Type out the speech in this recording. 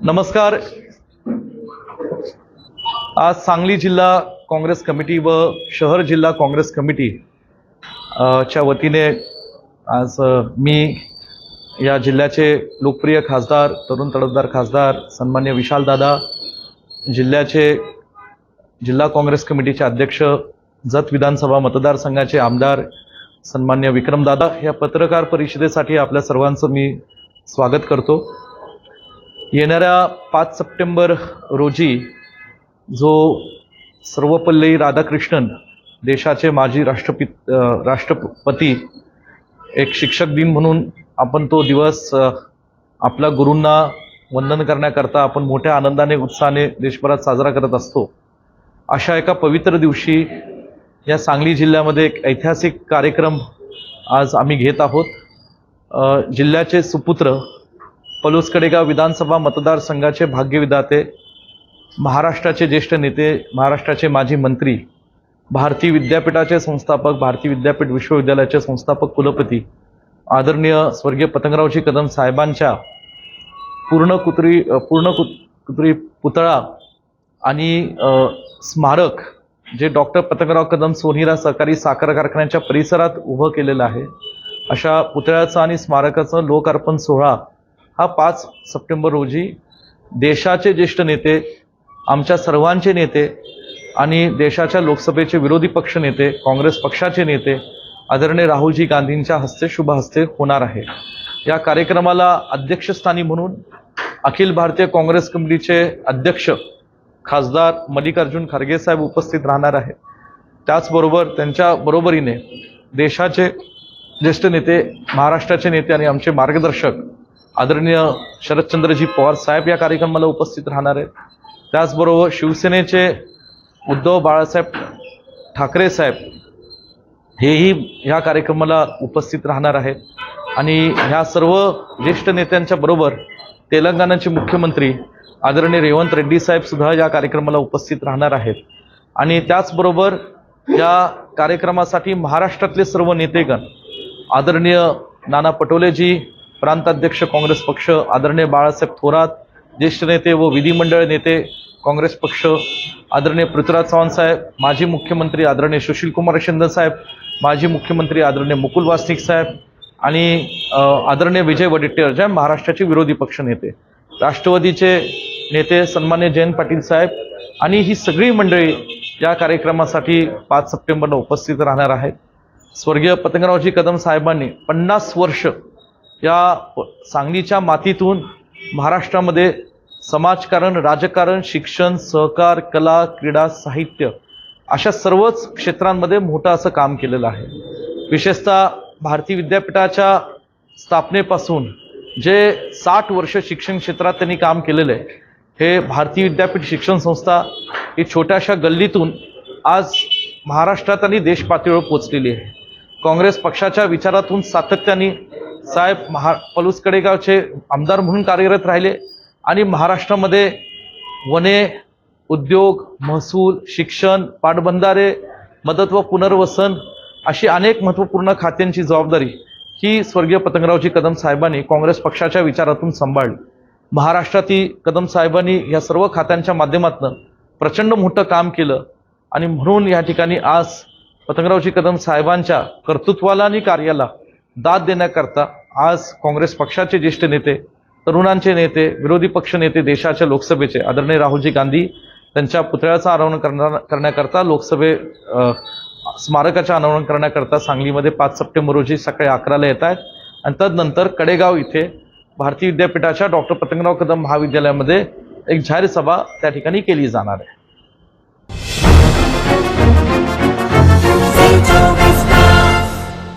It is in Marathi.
नमस्कार. आज सांगली जिल्हा काँग्रेस कमिटी व शहर जिल्हा काँग्रेस कमिटी च्या वतीने आज मी या जिल्ह्याचे लोकप्रिय खासदार तरुण तडफदार खासदार सन्मान्य विशालदादा जिल्ह्याचे जिल्हा काँग्रेस कमिटीचे अध्यक्ष जत विधानसभा मतदारसंघाचे आमदार सन्मान्य विक्रमदादा या पत्रकार परिषदेसाठी आपल्या सर्वांचं मी स्वागत करतो. येणाऱ्या पाच सप्टेंबर रोजी जो सर्वपल्ली राधाकृष्णन देशाचे माजी राष्ट्रपित राष्ट्रपती एक शिक्षक दिन म्हणून आपण तो दिवस आपल्या गुरूंना वंदन करण्याकरता आपण मोठ्या आनंदाने उत्साहाने देशभरात साजरा करत असतो. अशा एका पवित्र दिवशी या सांगली जिल्ह्यामध्ये एक ऐतिहासिक कार्यक्रम आज आम्ही घेत आहोत. जिल्ह्याचे सुपुत्र पलूस कडेगाव विधानसभा मतदारसंघाचे भाग्यविधाते महाराष्ट्राचे ज्येष्ठ नेते महाराष्ट्राचे माजी मंत्री भारती विद्यापीठाचे संस्थापक भारती विद्यापीठ विश्वविद्यालयाचे संस्थापक कुलपती आदरणीय स्वर्गीय पतंगरावजी कदम साहेबांच्या पूर्ण कुत्री पूर्ण कुत कुत्री पुतळा आणि स्मारक जे डॉक्टर पतंगराव कदम सोनीरा सहकारी साखर कारखान्याच्या परिसरात उभं केलेलं आहे. अशा पुतळ्याचं आणि स्मारकाचं लोकार्पण सोहळा हा पाच सप्टेंबर रोजी देशाचे ज्येष्ठ नेते आमच्या सर्वांचे नेते आणि देशाच्या लोकसभेचे विरोधी पक्ष नेते काँग्रेस पक्षाचे नेते आदरणीय राहुलजी गांधींच्या हस्ते शुभ हस्ते होणार आहे. या कार्यक्रमाला अध्यक्षस्थानी म्हणून अखिल भारतीय काँग्रेस कमिटीचे अध्यक्ष खासदार मल्लिकार्जुन खरगे साहेब उपस्थित राहणार आहेत. त्याचबरोबर त्यांच्या बरोबरीने देशाचे ज्येष्ठ नेते महाराष्ट्राचे नेते आणि आमचे मार्गदर्शक आदरणीय शरदचंद्रजी पवार साहेब या कार्यक्रमाला उपस्थित राहणार आहेत. त्याचबरोबर शिवसेनेचे उद्धव बाळासाहेब ठाकरे साहेब हेही ह्या कार्यक्रमाला उपस्थित राहणार आहेत. आणि ह्या सर्व ज्येष्ठ नेत्यांच्या बरोबर तेलंगणाचे मुख्यमंत्री आदरणीय रेवंत रेड्डी साहेबसुद्धा या कार्यक्रमाला उपस्थित राहणार आहेत. आणि त्याचबरोबर या कार्यक्रमासाठी महाराष्ट्रातले सर्व नेतेगण आदरणीय नाना पटोलेजी प्रांताध्यक्ष काँग्रेस पक्ष आदरणीय बाळासाहेब थोरात ज्येष्ठ नेते व विधिमंडळ नेते काँग्रेस पक्ष आदरणीय पृथ्वीराज चव्हाण साहेब माजी मुख्यमंत्री आदरणीय सुशीलकुमार शिंदे साहेब माजी मुख्यमंत्री आदरणीय मुकुल वासनिक साहेब आणि आदरणीय विजय वडेट्टीवार जे महाराष्ट्राचे विरोधी पक्ष नेते राष्ट्रवादीचे नेते सन्मान्य जयंत पाटील साहेब आणि ही सगळी मंडळी या कार्यक्रमासाठी पाच सप्टेंबरला उपस्थित राहणार आहेत. स्वर्गीय पतंगरावजी कदम साहेबांनी पन्नास वर्ष या प- सांगलीच्या मातीतून महाराष्ट्रामध्ये समाजकारण राजकारण शिक्षण सहकार कला क्रीडा साहित्य अशा सर्वच क्षेत्रांमध्ये मोठं असं काम केलेलं आहे. विशेषतः भारतीय विद्यापीठाच्या स्थापनेपासून जे साठ वर्ष शिक्षण क्षेत्रात त्यांनी काम केलेलं आहे हे भारतीय विद्यापीठ शिक्षण संस्था ही छोट्याशा गल्लीतून आज महाराष्ट्रात आणि देशपातळीवर पोचलेली आहे. काँग्रेस पक्षाच्या विचारातून सातत्याने साहेब महा पलूस कडेगावचे आमदार म्हणून कार्यरत राहिले आणि महाराष्ट्रामध्ये वने उद्योग महसूल शिक्षण पाटबंधारे मदत व पुनर्वसन अशी अनेक महत्त्वपूर्ण खात्यांची जबाबदारी ही स्वर्गीय पतंगरावजी कदम साहेबांनी काँग्रेस पक्षाच्या विचारातून सांभाळली. महाराष्ट्रातील कदम साहेबांनी या सर्व खात्यांच्या माध्यमातून प्रचंड मोठं काम केलं आणि म्हणून या ठिकाणी आज पतंगरावजी कदम साहेबांच्या कर्तृत्वाला आणि कार्याला दाद देण्याकरता आज काँग्रेस पक्षाचे ज्येष्ठ नेते तरुणांचे नेते विरोधी पक्ष नेते देशाच्या लोकसभेचे आदरणीय राहुलजी गांधी त्यांच्या पुतळ्याचं अनावरण करणार करण्याकरता लोकसभे अ, स्मारकाचं अनावरण करण्याकरता सांगलीमध्ये पाच सप्टेंबर रोजी सकाळी अकराला येत आहेत. आणि तदनंतर कडेगाव इथे भारतीय विद्यापीठाच्या डॉक्टर पतंगराव कदम महाविद्यालयामध्ये एक जाहीर सभा त्या ठिकाणी केली जाणार आहे.